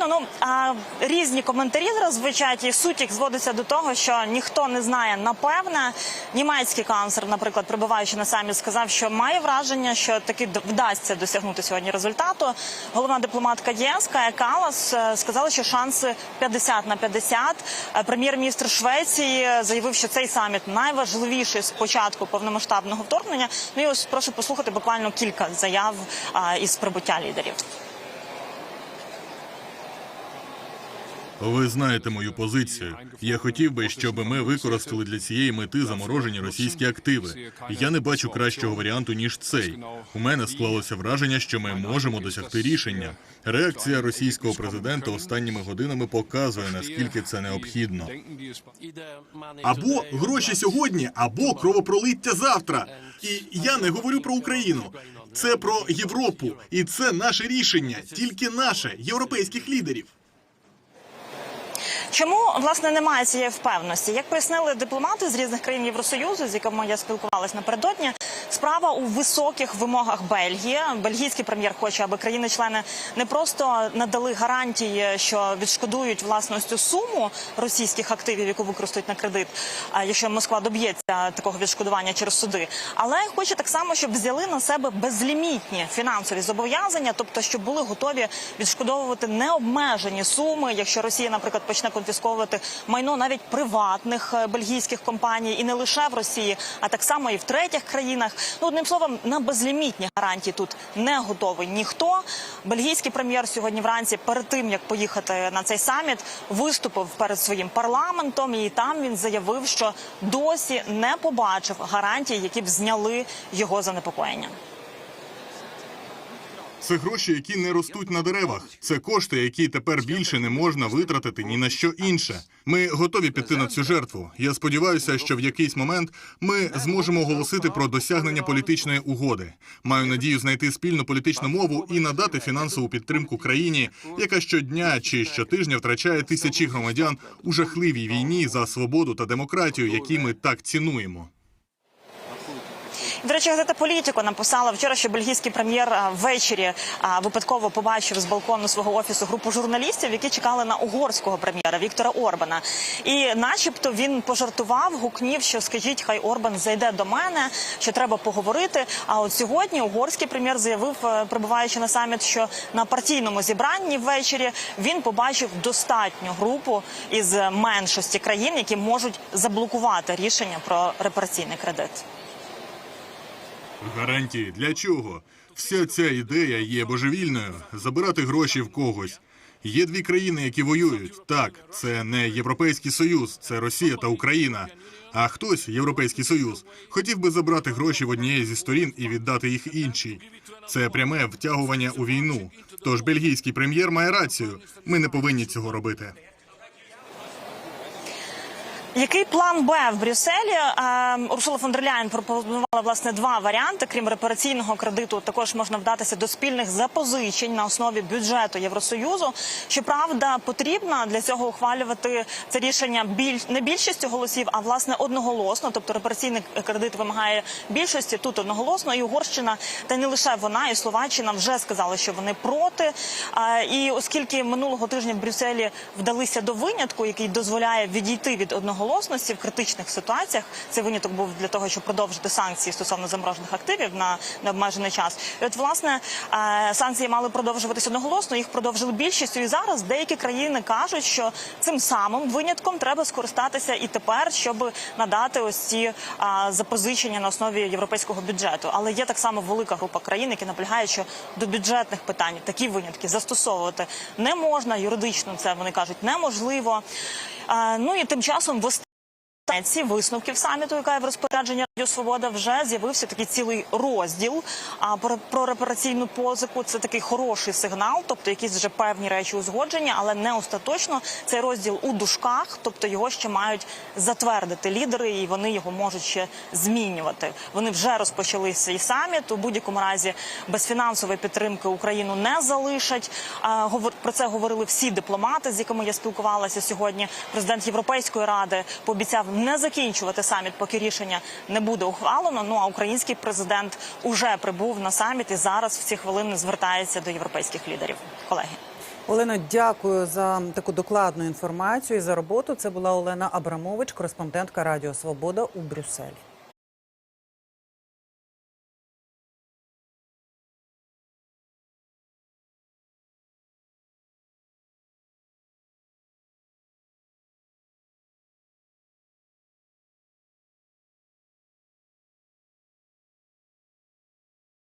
звичайно, ну а, різні коментарі зараз звучать, і суть їх зводиться до того, що ніхто не знає напевне. Німецький канцлер, наприклад, прибуваючи на саміт, сказав, що має враження, що таки вдасться досягнути сьогодні результату. Головна дипломатка ЄС Кая Калас е, сказала, що шанси 50 на 50. Е, Прем'єр-міністр Швеції заявив, що цей саміт найважливіший з початку повномасштабного вторгнення. Ну і ось прошу послухати буквально кілька заяв із прибуття лідерів. Ви знаєте мою позицію. Я хотів би, щоб ми використали для цієї мети заморожені російські активи. Я не бачу кращого варіанту ніж цей. У мене склалося враження, що ми можемо досягти рішення. Реакція російського президента останніми годинами показує наскільки це необхідно. Або гроші сьогодні, або кровопролиття завтра. І я не говорю про Україну. Це про Європу, і це наше рішення, тільки наше, європейських лідерів. Чому власне немає цієї впевненості? Як пояснили дипломати з різних країн Євросоюзу, з якими я спілкувалась напередодні, справа у високих вимогах Бельгії. Бельгійський прем'єр хоче, аби країни-члени не просто надали гарантії, що відшкодують власністю суму російських активів, яку використають на кредит, якщо Москва доб'ється такого відшкодування через суди, але хоче так само, щоб взяли на себе безлімітні фінансові зобов'язання, тобто щоб були готові відшкодовувати необмежені суми, якщо Росія, наприклад, почне конфісковувати майно навіть приватних е, бельгійських компаній, і не лише в Росії, а так само і в третіх країнах. Ну одним словом, на безлімітні гарантії тут не готовий ніхто. Бельгійський прем'єр сьогодні вранці, перед тим як поїхати на цей саміт, виступив перед своїм парламентом, і там він заявив, що досі не побачив гарантій, які б зняли його занепокоєння. Це гроші, які не ростуть на деревах. Це кошти, які тепер більше не можна витратити ні на що інше. Ми готові піти на цю жертву. Я сподіваюся, що в якийсь момент ми зможемо оголосити про досягнення політичної угоди. Маю надію знайти спільну політичну мову і надати фінансову підтримку країні, яка щодня чи щотижня втрачає тисячі громадян у жахливій війні за свободу та демократію, які ми так цінуємо. До речі, газета Політіко написала вчора, що бельгійський прем'єр ввечері випадково побачив з балкону свого офісу групу журналістів, які чекали на угорського прем'єра Віктора Орбана. І, начебто, він пожартував, гукнів, що скажіть, хай Орбан зайде до мене, що треба поговорити. А от сьогодні угорський прем'єр заявив, е, прибуваючи на саміт, що на партійному зібранні ввечері він побачив достатню групу із меншості країн, які можуть заблокувати рішення про репараційний кредит. Гарантії для чого? Вся ця ідея є божевільною забирати гроші в когось. Є дві країни, які воюють. Так, це не Європейський Союз, це Росія та Україна. А хтось, Європейський Союз, хотів би забрати гроші в однієї зі сторін і віддати їх іншій. Це пряме втягування у війну. Тож бельгійський прем'єр має рацію. Ми не повинні цього робити. Який план Б в Брюсселі? Урсула фон дер Ляєн пропонувала власне два варіанти. Крім репараційного кредиту, також можна вдатися до спільних запозичень на основі бюджету Євросоюзу. Щоправда, потрібно для цього ухвалювати це рішення біль не більшістю голосів, а власне одноголосно. Тобто репараційний кредит вимагає більшості тут одноголосно. І Угорщина, та не лише вона, і Словаччина вже сказали, що вони проти. І оскільки минулого тижня в Брюсселі вдалися до винятку, який дозволяє відійти від одноголосності в критичних ситуаціях, цей виняток був для того, щоб продовжити санкції стосовно заморожених активів на необмежений час. І от власне е, санкції мали продовжуватися одноголосно. Їх продовжили більшістю. І зараз деякі країни кажуть, що цим самим винятком треба скористатися і тепер, щоб надати ось ці е, запозичення на основі європейського бюджету. Але є так само велика група країн, які наполягають, що до бюджетних питань такі винятки застосовувати не можна юридично. Це вони кажуть неможливо. Е, Ну і тим часом в ці висновків саміту, яка є в розпорядженні Радіо Свобода, вже з'явився такий цілий розділ а, про, про репараційну позику. Це такий хороший сигнал, тобто якісь вже певні речі узгодження, але не остаточно. Цей розділ у дужках, тобто його ще мають затвердити лідери, і вони його можуть ще змінювати. Вони вже розпочали свій саміт. У будь-якому разі без фінансової підтримки Україну не залишать. Про це говорили всі дипломати, з якими я спілкувалася сьогодні. Президент Європейської ради пообіцяв не закінчувати саміт, поки рішення не буде ухвалено. Ну а український президент уже прибув на саміт і зараз в ці хвилини звертається до європейських лідерів. Колеги. Олено, дякую за таку докладну інформацію і за роботу. Це була Олена Абрамович, кореспондентка Радіо Свобода у Брюсселі.